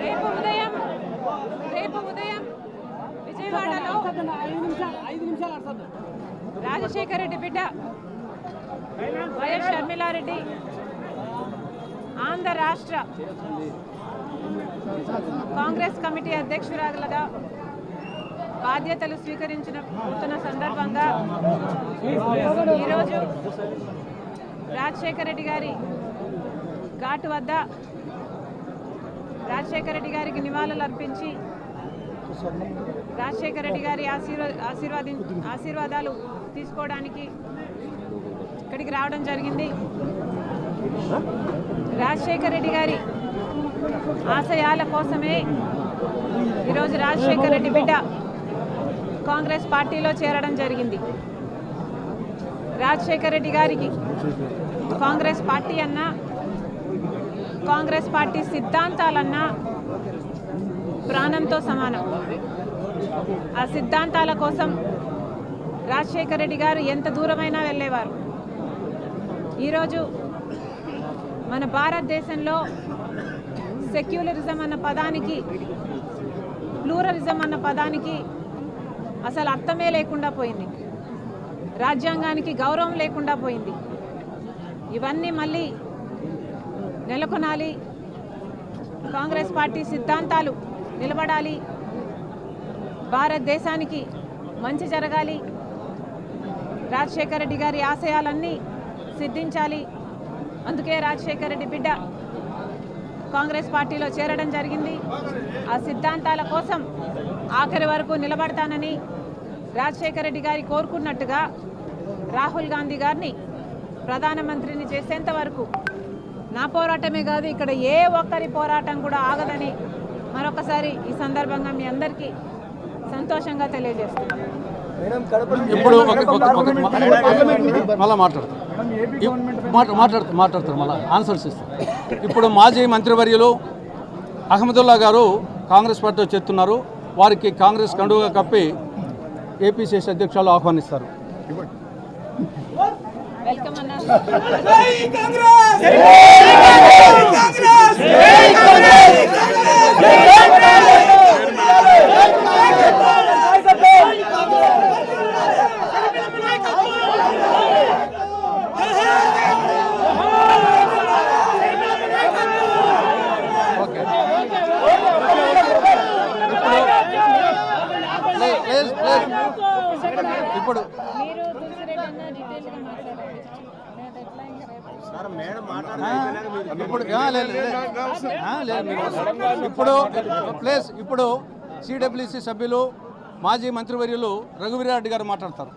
రేపు ఉదయం రేపు ఉదయం విజయవాడలో రాజశేఖర రెడ్డి బిడ్డ వైఎస్ షర్మిలారెడ్డి ఆంధ్ర రాష్ట్ర కాంగ్రెస్ కమిటీ అధ్యక్షురాగల బాధ్యతలు స్వీకరించిన పోతున్న సందర్భంగా ఈరోజు రాజశేఖర రెడ్డి గారి ఘాట్ వద్ద రాజశేఖర రెడ్డి గారికి నివాళులు అర్పించి రాజశేఖర రెడ్డి గారి ఆశీర్వా ఆశీర్వాది ఆశీర్వాదాలు తీసుకోవడానికి ఇక్కడికి రావడం జరిగింది. రాజశేఖర రెడ్డి గారి ఆశయాల కోసమే ఈరోజు రాజశేఖర రెడ్డి బిడ్డ కాంగ్రెస్ పార్టీలో చేరడం జరిగింది. రాజశేఖర రెడ్డి గారికి కాంగ్రెస్ పార్టీ అన్నా కాంగ్రెస్ పార్టీ సిద్ధాంతాలన్నా ప్రాణంతో సమానం. ఆ సిద్ధాంతాల కోసం రాజశేఖర రెడ్డి గారు ఎంత దూరమైనా వెళ్ళేవారు. ఈరోజు మన భారతదేశంలో సెక్యులరిజం అన్న పదానికి ప్లూరలిజం అన్న పదానికి అసలు అర్థమే లేకుండా పోయింది. రాజ్యాంగానికి గౌరవం లేకుండా పోయింది. ఇవన్నీ మళ్ళీ నెలకొనాలి. కాంగ్రెస్ పార్టీ సిద్ధాంతాలు నిలబడాలి. భారతదేశానికి మంచి జరగాలి. రాజశేఖర రెడ్డి గారి ఆశయాలన్నీ సిద్ధించాలి. అందుకే రాజశేఖర రెడ్డి బిడ్డ కాంగ్రెస్ పార్టీలో చేరడం జరిగింది. ఆ సిద్ధాంతాల కోసం ఆఖరి వరకు నిలబడతానని రాజశేఖర రెడ్డి గారి కోరుకున్నట్టుగా రాహుల్ గాంధీ గారిని ప్రధానమంత్రిని చేసేంత వరకు నా పోరాటమే కాదు ఇక్కడ ఏ ఒక్కరి పోరాటం కూడా ఆగదని మరొకసారి ఈ సందర్భంగా మీ అందరికీ సంతోషంగా తెలియజేస్తున్నాను. ఇప్పుడు మళ్ళా మాట్లాడతారు. మాట్లా- మాట్లాడతారు మాట్లాడతారు మళ్ళా ఆన్సర్స్ ఇస్తారు. ఇప్పుడు మాజీ మంత్రివర్యులు అహ్మదుల్లా గారు కాంగ్రెస్ పార్టీలో చేస్తున్నారు. వారికి కాంగ్రెస్ కండుగా కప్పి ఏపీసీసీ అధ్యక్షులు ఆహ్వానిస్తారు. వెల్కమ్ అన్న. ఇప్పుడు అన్న డీటెయిల్గా మాట్లాడండి నేను ఎట్లా ఇంకా రేపు ఇప్పుడు ఇప్పుడు ప్లేస్ ఇప్పుడు సిడబ్ల్యూసి సభ్యులు మాజీ మంత్రివర్యులు రఘువీరారెడ్డి గారు మాట్లాడతారు.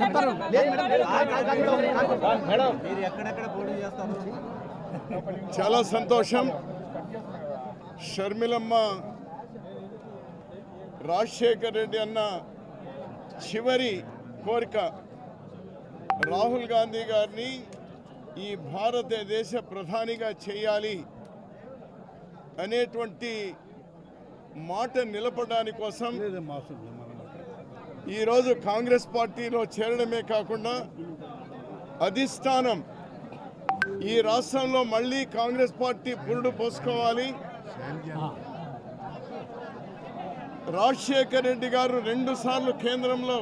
చెప్తారు చాలా సంతోషం. షర్మిలమ్మ రాజశేఖర్ రెడ్డి అన్న చివరి కోరిక రాహుల్ గాంధీ గారిని ఈ భారతదేశ ప్రధానిగా చేయాలి అనేటువంటి మాట నిలపడానికి కోసం ఈరోజు కాంగ్రెస్ పార్టీలో చేరడమే కాకుండా అధిష్టానం ఈ రాష్ట్రంలో మళ్ళీ కాంగ్రెస్ పార్టీ పురుడు పోసుకోవాలి. రాజశేఖర్ రెడ్డి గారు రెండు సార్లు కేంద్రంలో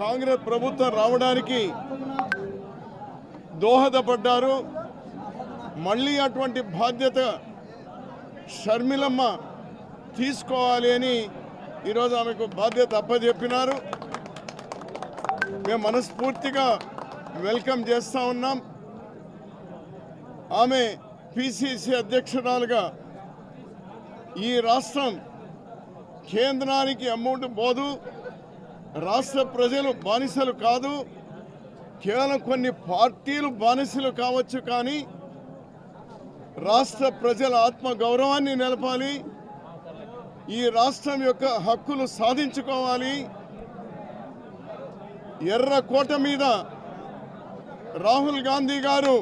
కాంగ్రెస్ ప్రభుత్వం రావడానికి దోహదపడ్డారు. మళ్ళీ అటువంటి బాధ్యత షర్మిలమ్మ తీసుకోవాలి అని ఈరోజు ఆమెకు బాధ్యత అప్పచెప్పినారు మేము మనస్ఫూర్తిగా వెల్కమ్ చేస్తూ ఉన్నాం. ఆమె పిసిసి అధ్యక్షురాలుగా ఈ రాష్ట్రం కేంద్రానికి అమౌంట్ పోదు. రాష్ట్ర ప్రజలు బానిసలు కాదు. కేవలం కొన్ని పార్టీలు బానిసలు కావచ్చు కానీ రాష్ట్ర ప్రజల ఆత్మ గౌరవాన్ని నిలపాలి. ఈ రాష్ట్రం యొక్క హక్కులు సాధించుకోవాలి. ఎర్ర కోట మీద రాహుల్ గాంధీ గారు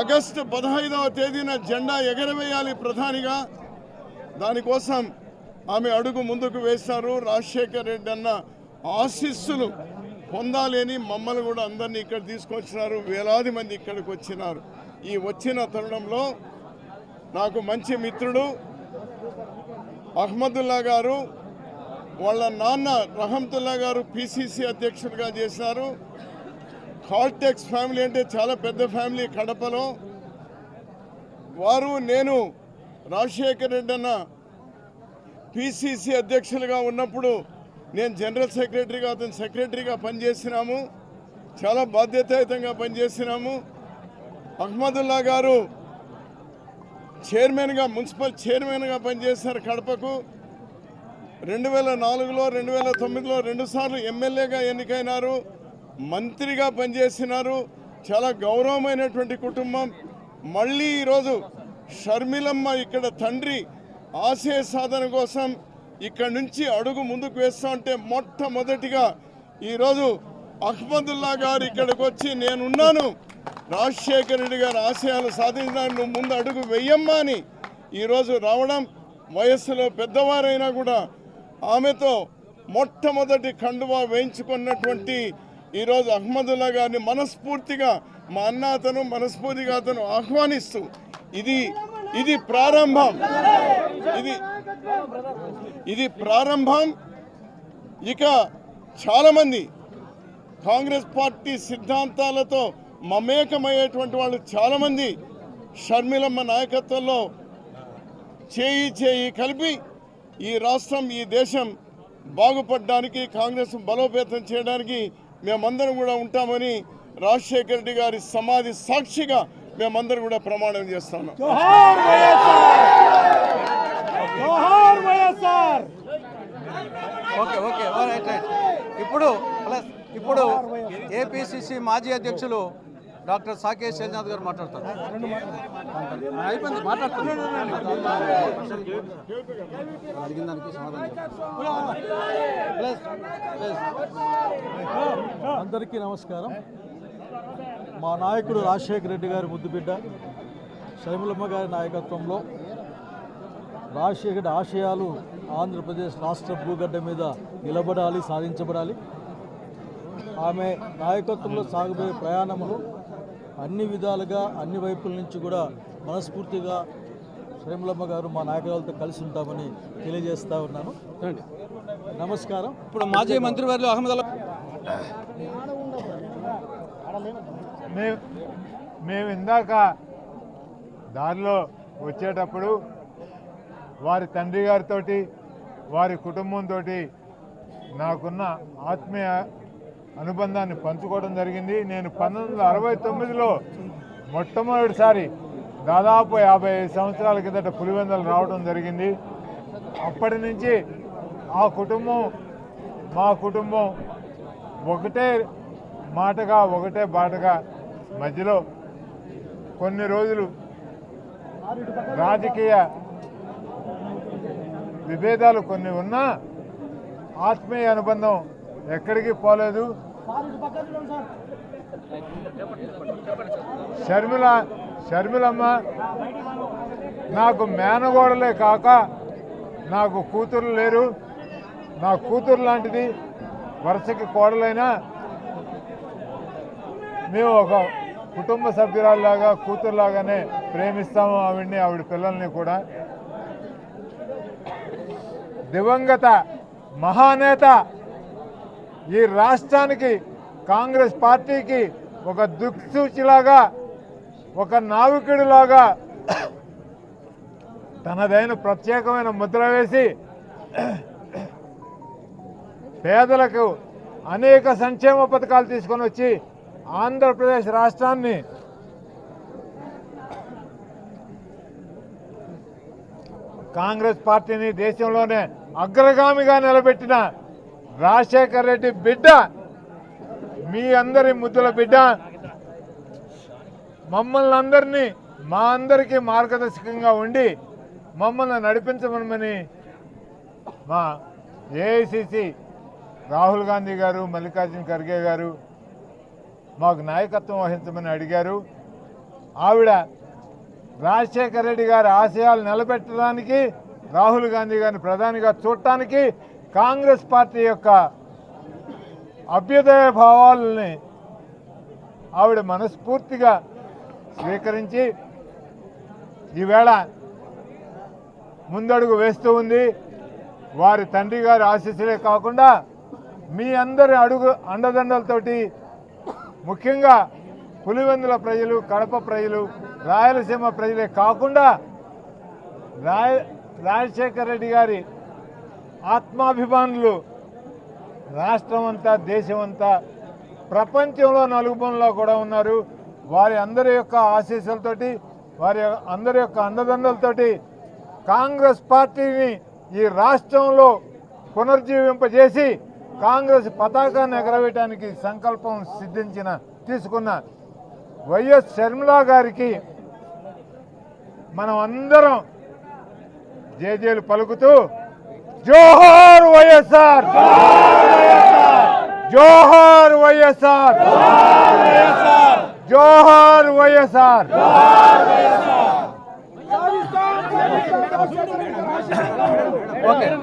ఆగస్టు పదహైదవ తేదీన జెండా ఎగరవేయాలి ప్రధానిగా. దానికోసం ఆమె అడుగు ముందుకు వేశారు రాజశేఖర్ రెడ్డి అన్న ఆశీస్సులు పొందాలని అని మమ్మల్ని కూడా అందరినీ ఇక్కడ తీసుకొచ్చినారు. వేలాది మంది ఇక్కడికి వచ్చినారు. ఈ వచ్చిన తరుణంలో నాకు మంచి మిత్రుడు అహ్మదుల్లా గారు వాళ్ళ నాన్న రహమతుల్లా గారు పిసిసి అధ్యక్షుడిగా చేశారు. కాల్టెక్స్ ఫ్యామిలీ అంటే చాలా పెద్ద ఫ్యామిలీ కడపలో. వారు నేను రాజశేఖర్ రెడ్డి అన్న పిసిసి అధ్యక్షులుగా ఉన్నప్పుడు నేను జనరల్ సెక్రటరీగా అతను సెక్రటరీగా పనిచేసినాము. చాలా బాధ్యతాయుతంగా పనిచేసినాము. అహ్మదుల్లా గారు చైర్మన్గా మున్సిపల్ చైర్మన్గా పనిచేశారు కడపకు. రెండు వేల నాలుగులో రెండు వేల తొమ్మిదిలో రెండుసార్లు ఎమ్మెల్యేగా ఎన్నికైనారు. మంత్రిగా పనిచేసినారు. చాలా గౌరవమైనటువంటి కుటుంబం. మళ్ళీ ఈరోజు షర్మిలమ్మ ఇక్కడ తండ్రి ఆశయ సాధన కోసం ఇక్కడ నుంచి అడుగు ముందుకు వేస్తా ఉంటే మొట్టమొదటిగా ఈరోజు అహ్మదుల్లా గారు ఇక్కడికి వచ్చి నేనున్నాను. రాజశేఖర రెడ్డి గారు ఆశయాలు సాధించడానికి నువ్వు ముందు అడుగు వెయ్యమ్మా అని ఈరోజు రావడం. వయస్సులో పెద్దవారైనా కూడా ఆమెతో మొట్టమొదటి కండువా వేయించుకున్నటువంటి ఈరోజు అహ్మదుల్లా గారిని మనస్ఫూర్తిగా మా అన్న అతను మనస్ఫూర్తిగా అతను ఆహ్వానిస్తూ ఇది ఇది ప్రారంభం. ఇది ఇది ప్రారంభం. ఇక చాలామంది కాంగ్రెస్ పార్టీ సిద్ధాంతాలతో మమేకమయ్యేటువంటి వాళ్ళు చాలామంది షర్మిలమ్మ నాయకత్వంలో చేయి చేయి కలిపి ఈ రాష్ట్రం ఈ దేశం బాగుపడడానికి కాంగ్రెస్ బలోపేతం చేయడానికి మేమందరం కూడా ఉంటామని రాజశేఖర రెడ్డి గారి సమాధి సాక్షిగా మేమందరం కూడా ప్రమాణం రైట్ ఇప్పుడు ప్లస్ ఇప్పుడు ఏపీసీసీ మాజీ అధ్యక్షులు డాక్టర్ సాకేష్ శైలనాథ్ గారు మాట్లాడతారు. అయిపోయింది మాట్లాడుతున్నారు అడిగిన దానికి సమాధానం అందరికీ నమస్కారం. మా నాయకుడు రాజశేఖర రెడ్డి గారి ముద్దుబిడ్డ శైమలమ్మ గారి నాయకత్వంలో రాజశేఖర ఆశయాలు ఆంధ్రప్రదేశ్ రాష్ట్ర భూగడ్డ మీద నిలబడాలి సాధించబడాలి. ఆమె నాయకత్వంలో సాగుపోయే ప్రయాణంలో అన్ని విధాలుగా అన్ని వైపుల నుంచి కూడా మనస్ఫూర్తిగా శ్రీమలమ్మ గారు మా నాయకులతో కలిసి ఉంటామని తెలియజేస్తా ఉన్నాను. నమస్కారం ఇప్పుడు మాజీ మంత్రివర్యులు అహ్మద్ మేము మేము ఇందాక దారిలో వచ్చేటప్పుడు వారి తండ్రి గారితో వారి కుటుంబంతో నాకున్న ఆత్మీయ అనుబంధాన్ని పంచుకోవడం జరిగింది. నేను పంతొమ్మిది వందల అరవై తొమ్మిదిలో మొట్టమొదటిసారి దాదాపు యాభై ఐదు సంవత్సరాల కిందట పులివెందలు రావడం జరిగింది. అప్పటి నుంచి ఆ కుటుంబం మా కుటుంబం ఒకటే మాటగా ఒకటే బాటగా మధ్యలో కొన్ని రోజులు రాజకీయ విభేదాలు కొన్ని ఉన్నా ఆత్మీయ అనుబంధం ఎక్కడికి పోలేదు. షర్మిల షర్మిలమ్మ నాకు మేనగోడలే కాక నాకు కూతురు లేరు. నా కూతురు లాంటిది వరుసకి కోడలైనా మేము ఒక కుటుంబ సభ్యురాల్లాగా కూతురులాగానే ప్రేమిస్తాము ఆవిడ్ని ఆవిడ పిల్లల్ని కూడా. దివంగత మహానేత ఈ రాష్ట్రానికి కాంగ్రెస్ పార్టీకి ఒక దిక్సూచిలాగా ఒక నావికుడిలాగా తనదైన ప్రత్యేకమైన ముద్ర వేసి పేదలకు అనేక సంక్షేమ పథకాలు తీసుకొని వచ్చి ఆంధ్రప్రదేశ్ రాష్ట్రాన్ని కాంగ్రెస్ పార్టీని దేశంలోనే అగ్రగామిగా నిలబెట్టిన రాజశేఖర్ రెడ్డి బిడ్డ మీ అందరి ముద్దుల బిడ్డ మమ్మల్ని అందరినీ మా అందరికీ మార్గదర్శకంగా ఉండి మమ్మల్ని నడిపించమని మా ఏఐసిసి రాహుల్ గాంధీ గారు మల్లికార్జున ఖర్గే గారు మాకు నాయకత్వం వహించమని అడిగారు. ఆవిడ రాజశేఖర రెడ్డి గారి ఆశయాలు నిలబెట్టడానికి రాహుల్ గాంధీ గారిని ప్రధానిగా చూడటానికి కాంగ్రెస్ పార్టీ యొక్క అభ్యుదయ భావాలని ఆవిడ మనస్ఫూర్తిగా స్వీకరించి ఈవేళ ముందడుగు వేస్తూ ఉంది. వారి తండ్రి గారి ఆశీస్సులే కాకుండా మీ అందరి అడుగు అండదండలతోటి ముఖ్యంగా పులివెందుల ప్రజలు కడప ప్రజలు రాయలసీమ ప్రజలే కాకుండా రాయ రాజశేఖర రెడ్డి గారి ఆత్మాభిమానులు రాష్ట్రం అంతా దేశం అంతా ప్రపంచంలో నలుగుబంలో కూడా ఉన్నారు. వారి అందరి యొక్క ఆశీస్సులతోటి వారి అందరి యొక్క అండదండలతోటి కాంగ్రెస్ పార్టీని ఈ రాష్ట్రంలో పునర్జీవింపజేసి కాంగ్రెస్ పతాకాన్ని ఎగరవేయడానికి సంకల్పం సిద్ధించిన తీసుకున్న వైఎస్ షర్మిలా గారికి మనం అందరం జేజేలు పలుకుతూ జోహార్ వైఎస్ఆర్ జోహార్ వైఎస్ఆర్ జోహార్ వైఎస్ఆర్ లేదు,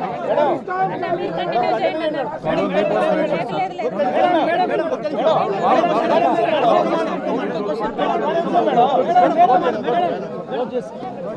లేదు.